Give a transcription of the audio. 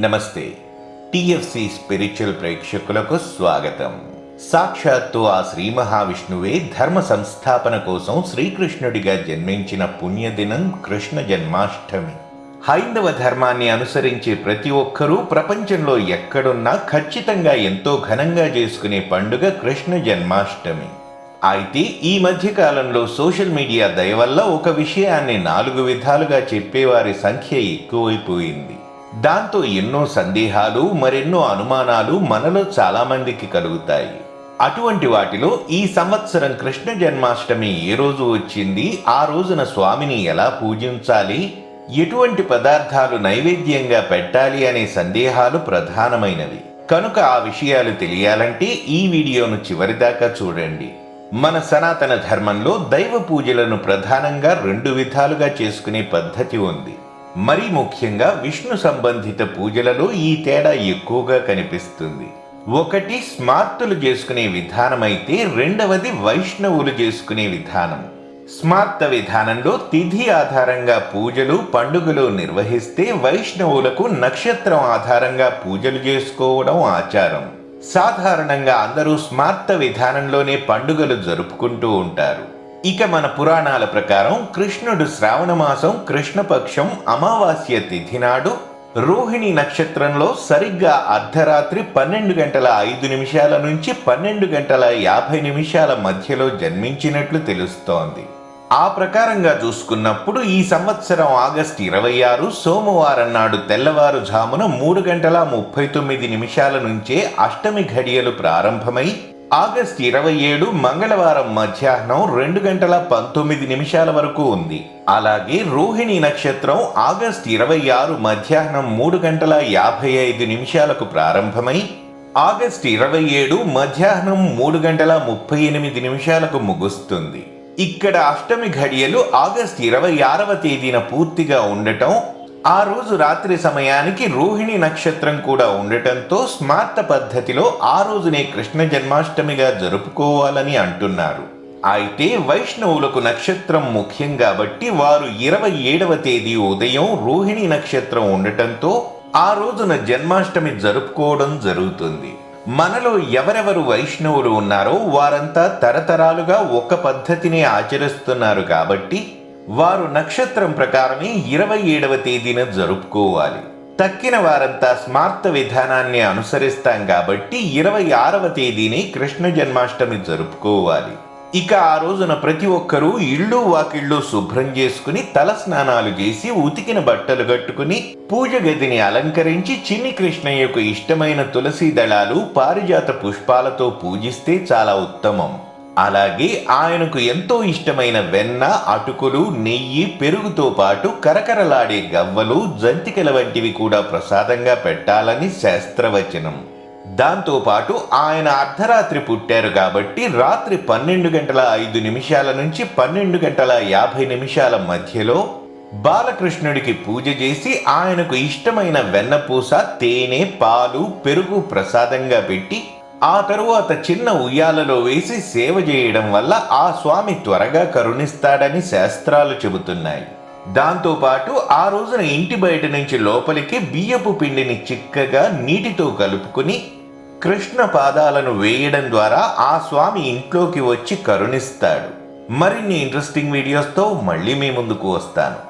నమస్తే. TFC spiritual ప్రేక్షకులకు స్వాగతం. సాక్షాత్తు ఆ శ్రీ మహావిష్ణువే ధర్మ సంస్థాపన కోసం శ్రీకృష్ణుడిగా జన్మించిన పుణ్యదినం కృష్ణ జన్మాష్టమి. హైందవ ధర్మాన్ని అనుసరించే ప్రతి ఒక్కరూ ప్రపంచంలో ఎక్కడున్నా ఖచ్చితంగా ఎంతో ఘనంగా చేసుకునే పండుగ కృష్ణ జన్మాష్టమి. అయితే ఈ మధ్యకాలంలో సోషల్ మీడియా దయ వల్ల ఒక విషయాన్ని నాలుగు విధాలుగా చెప్పేవారి సంఖ్య ఎక్కువైపోయింది. దాంతో ఎన్నో సందేహాలు మరెన్నో అనుమానాలు మనలో చాలామందికి కలుగుతాయి. అటువంటి వాటిలో ఈ సంవత్సరం కృష్ణ జన్మాష్టమి ఏ రోజు వచ్చింది? ఆ రోజున స్వామిని ఎలా పూజించాలి? ఎటువంటి పదార్థాలు నైవేద్యంగా పెట్టాలి అనే సందేహాలు ప్రధానమైనవి. కనుక ఆ విషయాలు తెలియాలంటే ఈ వీడియోను చివరిదాకా చూడండి. మన సనాతన ధర్మంలో దైవ పూజలను ప్రధానంగా రెండు విధాలుగా చేసుకునే పద్ధతి ఉంది. మరీ ముఖ్యంగా విష్ణు సంబంధిత పూజలలో ఈ తేడా ఎక్కువగా కనిపిస్తుంది. ఒకటి స్మార్తులు చేసుకునే విధానమైతే రెండవది వైష్ణవులు చేసుకునే విధానం. స్మార్త విధానంలో తిథి ఆధారంగా పూజలు పండుగలు నిర్వహిస్తే వైష్ణవులకు నక్షత్రం ఆధారంగా పూజలు చేసుకోవడం ఆచారం. సాధారణంగా అందరూ స్మార్త విధానంలోనే పండుగలు జరుపుకుంటూ ఉంటారు. ఇక మన పురాణాల ప్రకారం కృష్ణుడు శ్రావణ మాసం కృష్ణపక్షం అమావాస్య తిథి నాడు రోహిణి నక్షత్రంలో సరిగ్గా అర్ధరాత్రి పన్నెండు గంటల ఐదు నిమిషాల నుంచి పన్నెండు గంటల యాభై నిమిషాల మధ్యలో జన్మించినట్లు తెలుస్తోంది. ఆ ప్రకారంగా చూసుకున్నప్పుడు ఈ సంవత్సరం ఆగస్టు ఇరవై ఆరు సోమవారం నాడు తెల్లవారుజామున మూడు గంటల ముప్పై తొమ్మిది నిమిషాల నుంచే అష్టమి ఘడియలు ప్రారంభమై ఆగస్ట్ ఇరవై ఏడు మంగళవారం మధ్యాహ్నం రెండు గంటల పంతొమ్మిది నిమిషాల వరకు ఉంది. అలాగే రోహిణి నక్షత్రం ఆగస్ట్ ఇరవై ఆరు మధ్యాహ్నం మూడు గంటల యాభై ఐదు నిమిషాలకు ప్రారంభమై ఆగస్ట్ ఇరవై ఏడు మధ్యాహ్నం మూడు గంటల ముప్పై ఎనిమిది నిమిషాలకు ముగుస్తుంది. ఇక్కడ అష్టమి ఘడియలు ఆగస్ట్ ఇరవై ఆరవ తేదీన పూర్తిగా ఉండటం ఆ రోజు రాత్రి సమయానికి రోహిణి నక్షత్రం కూడా ఉండటంతో స్మార్త పద్ధతిలో ఆ రోజునే కృష్ణ జన్మాష్టమిగా జరుపుకోవాలని అంటున్నారు. అయితే వైష్ణవులకు నక్షత్రం ముఖ్యం కాబట్టి వారు ఇరవై ఏడవ తేదీ ఉదయం రోహిణి నక్షత్రం ఉండటంతో ఆ రోజున జన్మాష్టమి జరుపుకోవడం జరుగుతుంది. మనలో ఎవరెవరు వైష్ణవులు ఉన్నారో వారంతా తరతరాలుగా ఒక పద్ధతిని ఆచరిస్తున్నారు కాబట్టి వారు నక్షత్రం ప్రకారమే ఇరవై ఏడవ తేదీన జరుపుకోవాలి. తక్కిన వారంతా స్మార్త విధానాన్ని అనుసరిస్తాం కాబట్టి ఇరవై ఆరవ తేదీని కృష్ణ జన్మాష్టమి జరుపుకోవాలి. ఇక ఆ రోజున ప్రతి ఒక్కరూ ఇళ్ళు వాకిళ్ళు శుభ్రం చేసుకుని తల స్నానాలు చేసి ఉతికిన బట్టలు కట్టుకుని పూజ గదిని అలంకరించి చిన్ని కృష్ణయ్యకు ఇష్టమైన తులసి దళాలు పారిజాత పుష్పాలతో పూజిస్తే చాలా ఉత్తమం. అలాగే ఆయనకు ఎంతో ఇష్టమైన వెన్న అటుకులు నెయ్యి పెరుగుతో పాటు కరకరలాడే గవ్వలు జంతికల వంటివి కూడా ప్రసాదంగా పెట్టాలని శాస్త్రవచనం. దాంతోపాటు ఆయన అర్ధరాత్రి పుట్టారు కాబట్టి రాత్రి పన్నెండు గంటల ఐదు నిమిషాల నుంచి పన్నెండు గంటల యాభై నిమిషాల మధ్యలో బాలకృష్ణుడికి పూజ చేసి ఆయనకు ఇష్టమైన వెన్నపూస తేనె పాలు పెరుగు ప్రసాదంగా పెట్టి ఆ తరువాత చిన్న ఉయ్యాలలో వేసి సేవ చేయడం వల్ల ఆ స్వామి త్వరగా కరుణిస్తాడని శాస్త్రాలు చెబుతున్నాయి. దాంతోపాటు ఆ రోజున ఇంటి బయట నుంచి లోపలికి బియ్యపు పిండిని చిక్కగా నీటితో కలుపుకుని కృష్ణ పాదాలను వేయడం ద్వారా ఆ స్వామి ఇంట్లోకి వచ్చి కరుణిస్తాడు. మరిన్ని ఇంట్రెస్టింగ్ వీడియోస్తో మళ్ళీ మీ ముందుకు వస్తాను.